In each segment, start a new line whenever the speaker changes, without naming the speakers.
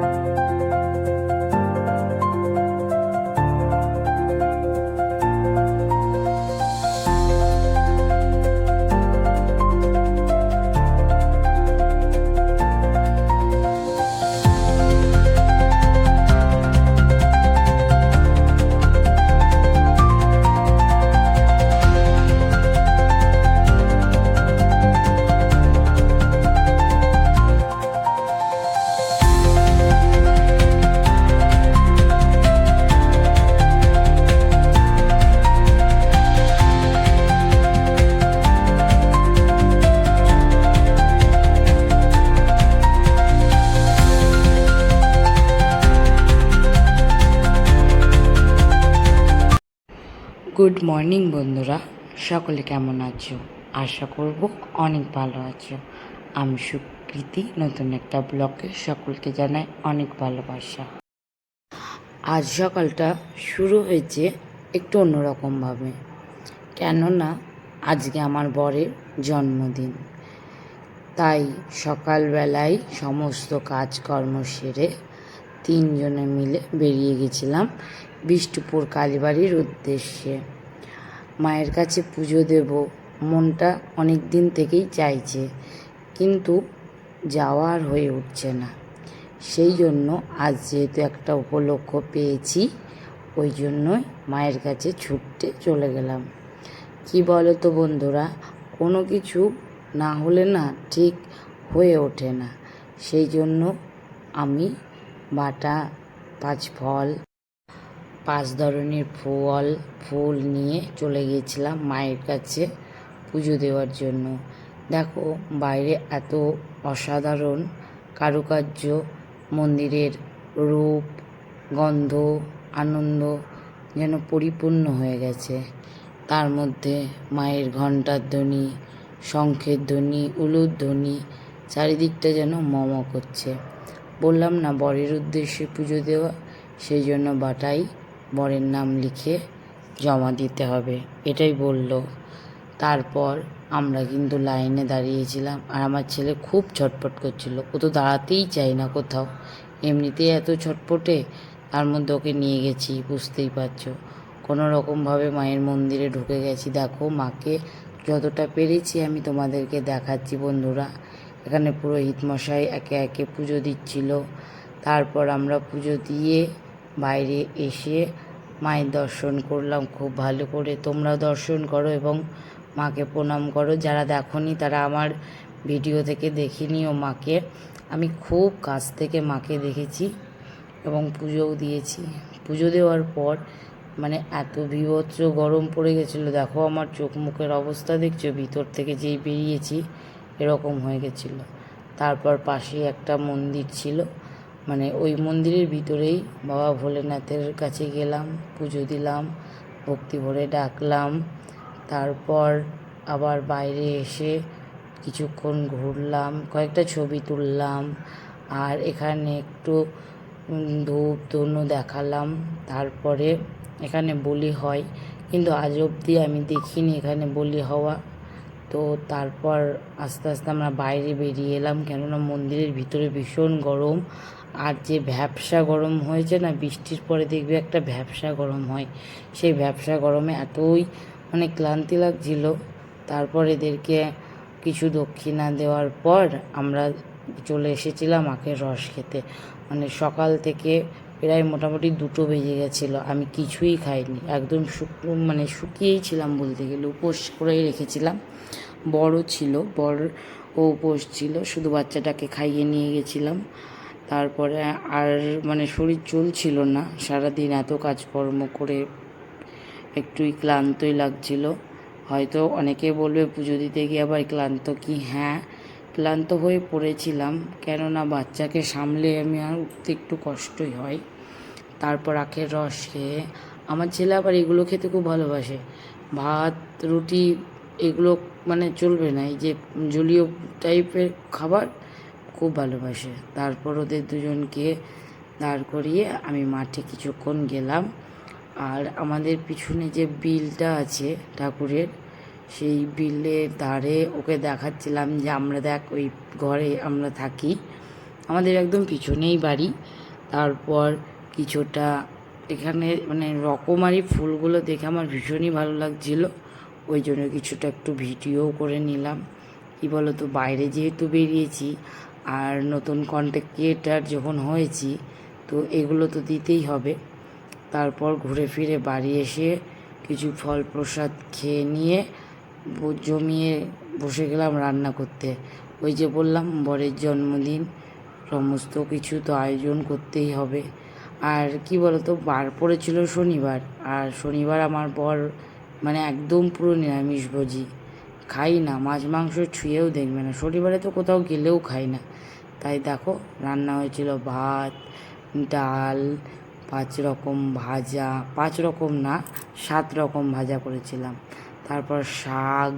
Música good morning বন্ধুরা। সকলে কেমন আছো? আশা করব অনেক ভালো আছো। আমি সুকৃতি, নতুন একটা ব্লগে সকলকে জানাই অনেক ভালোবাসা। আজ সকালটা শুরু হয়েছে একটু অন্যরকমভাবে। কেননা, আজকে আমার বরের জন্মদিন। তাই সকালবেলায় সমস্ত কাজকর্ম সেরে তিনজনে মিলে বেরিয়ে গেছিলাম বিষ্ণুপুর কালীবাড়ির উদ্দেশ্যে। মায়ের কাছে পুজো দেব, মনটা অনেক দিন থেকেই চাইছে, কিন্তু যাওয়ার হয়ে উঠছে না। সেই জন্য আজ যেহেতু একটা উপলক্ষ পেয়েছি, ওই জন্যই মায়ের কাছে ছুটতে চলে গেলাম। কি বলো তো বন্ধুরা, কোনো কিছু না হলে না ঠিক হয়ে ওঠে না। সেই জন্য আমি বাটা পাঁচ ফল পাঁচ ধরনের ফল, ফুল নিয়ে চলে গিয়েছিলাম মায়ের কাছে পুজো দেওয়ার জন্য। দেখো, বাইরে এত অসাধারণ কারুকার্য, মন্দিরের রূপ, গন্ধ, আনন্দ যেন পরিপূর্ণ হয়ে গেছে। তার মধ্যে মায়ের ঘণ্টার ধ্বনি, শঙ্খের ধ্বনি, উলুর ধ্বনি, চারিদিকটা যেন মম করছে। বললাম, না, বরের উদ্দেশ্যে পুজো দেওয়া, সেই জন্য বাটাই বরের নাম লিখে জমা দিতে হবে। এটাই বলল। তারপর আমরা কিন্তু লাইনে দাঁড়িয়েছিলাম আর আমার ছেলে খুব ছটপট করছিল। ও তো দাঁড়াতেই চাই না কোথাও। এমনিতেই এত ছটপটে তার মধ্যে ওকে নিয়ে গেছি, বুঝতেই পারছ। কোনো রকমভাবে মায়ের মন্দিরে ঢুকে গেছি। দেখো, মাকে যতটা পেরেছি আমি তোমাদেরকে দেখাচ্ছি বন্ধুরা। এখানে পুরোহিত মশাই একে একে পুজো দিচ্ছিল। তারপর আমরা পুজো দিয়ে বাইরে এসে মায়ের দর্শন করলাম, খুব ভালো করে। তোমরাও দর্শন করো এবং মাকে প্রণাম করো। যারা দেখনি তারা আমার ভিডিও থেকে দেখে নিও মাকে। আমি খুব কাছ থেকে মাকে দেখেছি এবং পুজোও দিয়েছি। পুজো দেওয়ার পর মানে এত বিভৎস গরম পড়ে গেছিল। দেখো আমার চোখ মুখের অবস্থা দেখছ? ভিতর থেকে যেই বেরিয়েছি এরকম হয়ে গেছিল। তারপর পাশে একটা মন্দির ছিল। মানে ওই মন্দিরের ভিতরেই বাবা ভোলেনাথের কাছে গেলাম, পুজো দিলাম, ভক্তি ভরে ডাকলাম। তারপর আবার বাইরে এসে কিছুক্ষণ ঘুরলাম, কয়েকটা ছবি তুললাম আর এখানে একটু ধূপ ধনু দেখালাম। তারপরে এখানে বলি হয়, কিন্তু আজ অবধি আমি দেখিনি এখানে বলি হওয়া। তো তারপর আস্তে আস্তে আমরা বাইরে বেরিয়ে এলাম, কেননা মন্দিরের ভিতরে ভীষণ গরম আর যে ভ্যাবসা গরম হয়েছে না, বৃষ্টির পরে দেখবে একটা ভ্যাবসা গরম হয়। সেই ভ্যাবসা গরমে এতই মানে ক্লান্তি লাগছিল। তারপর এদেরকে কিছু দক্ষিণা দেওয়ার পর আমরা চলে এসেছিলাম আখের রস খেতে। মানে সকাল থেকে প্রায় মোটামুটি দুটো বেজে গেছিল। আমি কিছুই খাইনি। একদম শুকনো মানে শুকিয়েই ছিলাম বলতে গেলে। উপোস করেই রেখেছিলাম। বড় ছিল বড় ও উপোস ছিল। শুধু বাচ্চাটাকে খাইয়ে নিয়ে গেছিলাম। তারপরে আর মানে শরীর চলছিল না, সারাদিন এত কাজকর্ম করে একটুই ক্লান্তই লাগছিল। হয়তো অনেকে বলবে, পুজো দিতে গিয়ে আবার ক্লান্ত কি? হ্যাঁ ক্লান্ত হয়ে পড়েছিলাম, কেননা বাচ্চাকে সামলে আমি আর উঠতে একটু কষ্টই হয়। তারপর আখের রস খেয়ে, আমার ছেলে আবার এগুলো খেতে খুব ভালোবাসে। ভাত, রুটি, এগুলো মানে চলবে না, এই যে জলীয় টাইপের খাবার খুব ভালোবাসে। তারপর ওদের দুজনকে দাঁড় করিয়ে আমি মাঠে কিছুক্ষণ গেলাম। আর আমাদের পিছনে যে বিলটা আছে ঠাকুরের, সেই বিলের ধারে ওকে দেখাচ্ছিলাম যে আমরা দেখ ওই ঘরে আমরা থাকি। আমাদের একদম পিছনেই বাড়ি। তারপর কিছুটা এখানে মানে রকমারি ফুলগুলো দেখে আমার ভীষণই ভালো লাগছিল। ওই জন্য কিছুটা একটু ভিডিও করে নিলাম। কী বলো তো বাইরে যেহেতু বেরিয়েছি আর নতুন কন্টেন্ট ক্রিয়েটার যখন হয়েছি, তো এগুলো তো দিতেই হবে। তারপর ঘুরে ফিরে বাড়ি এসে কিছু ফল প্রসাদ খেয়ে নিয়ে জমিয়ে বসে গেলাম রান্না করতে। ওই যে বললাম, বরের জন্মদিন, সমস্ত কিছু তো আয়োজন করতেই হবে। আর কি বলতো, বার পড়েছিল শনিবার, আর শনিবার আমার বর মানে একদম পুরো নিরামিষভোজী। খাই না, মাছ, মাংস ছুঁয়েও দেখবে না। শনিবারে তো কোথাও গেলেও খাই না। তাই দেখো, রান্না হয়েছিল ভাত, ডাল, পাঁচ রকম ভাজা, পাঁচ রকম না, সাত রকম ভাজা করেছিলাম। তারপর শাক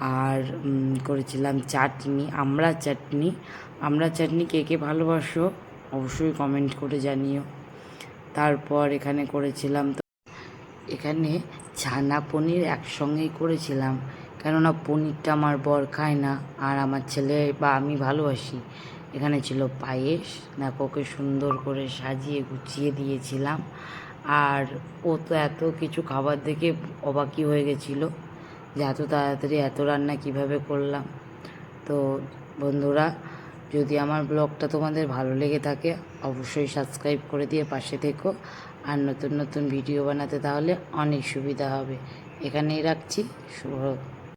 আর করেছিলাম চাটনি আমড়া চাটনি। আমড়া চাটনি কে কে ভালোবাসো অবশ্যই কমেন্ট করে জানিও। তারপর এখানে করেছিলাম তো, এখানে ছানা পনির একসঙ্গেই করেছিলাম। কেননা পনিরটা আমার বর খায় না, আর আমার ছেলে বা আমি ভালোবাসি। এখানে ছিল পায়েস, দেখো ওকে সুন্দর করে সাজিয়ে গুছিয়ে দিয়েছিলাম। আর ও তো এত কিছু খাবার দেখে অবাকই হয়ে গেছিল যে এত তাড়াতাড়ি এত রান্না কীভাবে করলাম। তো বন্ধুরা, যদি আমার ব্লগটা তোমাদের ভালো লেগে থাকে, অবশ্যই সাবস্ক্রাইব করে দিয়ে পাশে থেকো। আর নতুন নতুন ভিডিও বানাতে তাহলে অনেক সুবিধা হবে। এখানেই রাখছি। শুভ